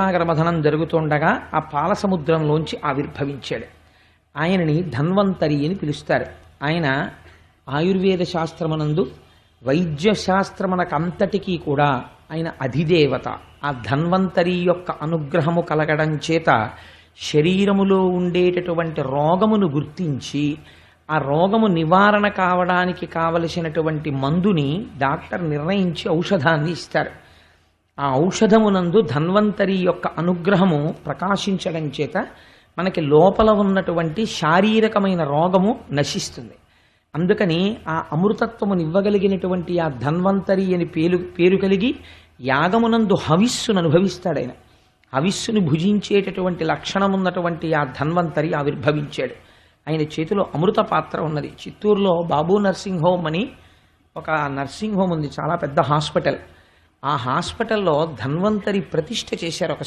సాగర జరుగుతుండగా ఆ పాల సముద్రంలోంచి ఆవిర్భవించాడు. ఆయనని ధన్వంతరి అని పిలుస్తారు. ఆయన ఆయుర్వేద శాస్త్రమునందు వైద్య శాస్త్రమునకంతటికీ కూడా ఆయన అధిదేవత. ఆ ధన్వంతరి యొక్క అనుగ్రహము కలగడం చేత శరీరములో ఉండేటటువంటి రోగమును గుర్తించి ఆ రోగము నివారణ కావడానికి కావలసినటువంటి మందుని డాక్టర్ నిర్ణయించి ఔషధాన్ని ఇస్తారు. ఆ ఔషధమునందు ధన్వంతరి యొక్క అనుగ్రహము ప్రకాశించడం చేత మనకి లోపల ఉన్నటువంటి శారీరకమైన రోగము నశిస్తుంది. అందుకని ఆ అమృతత్వమును ఇవ్వగలిగినటువంటి ఆ ధన్వంతరి అని పేరు పేరు కలిగి యాగమునందు హవిస్సును అనుభవిస్తాడు ఆయన. హవిస్సును భుజించేటటువంటి లక్షణం ఉన్నటువంటి ఆ ధన్వంతరి ఆవిర్భవించాడు. ఆయన చేతిలో అమృత పాత్ర ఉన్నది. చిత్తూరులో బాబు నర్సింగ్ హోమ్ అని ఒక నర్సింగ్ హోమ్ ఉంది చాలా పెద్ద హాస్పిటల్. ఆ హాస్పిటల్లో ధన్వంతరి ప్రతిష్ఠ చేశారు ఒకసారి.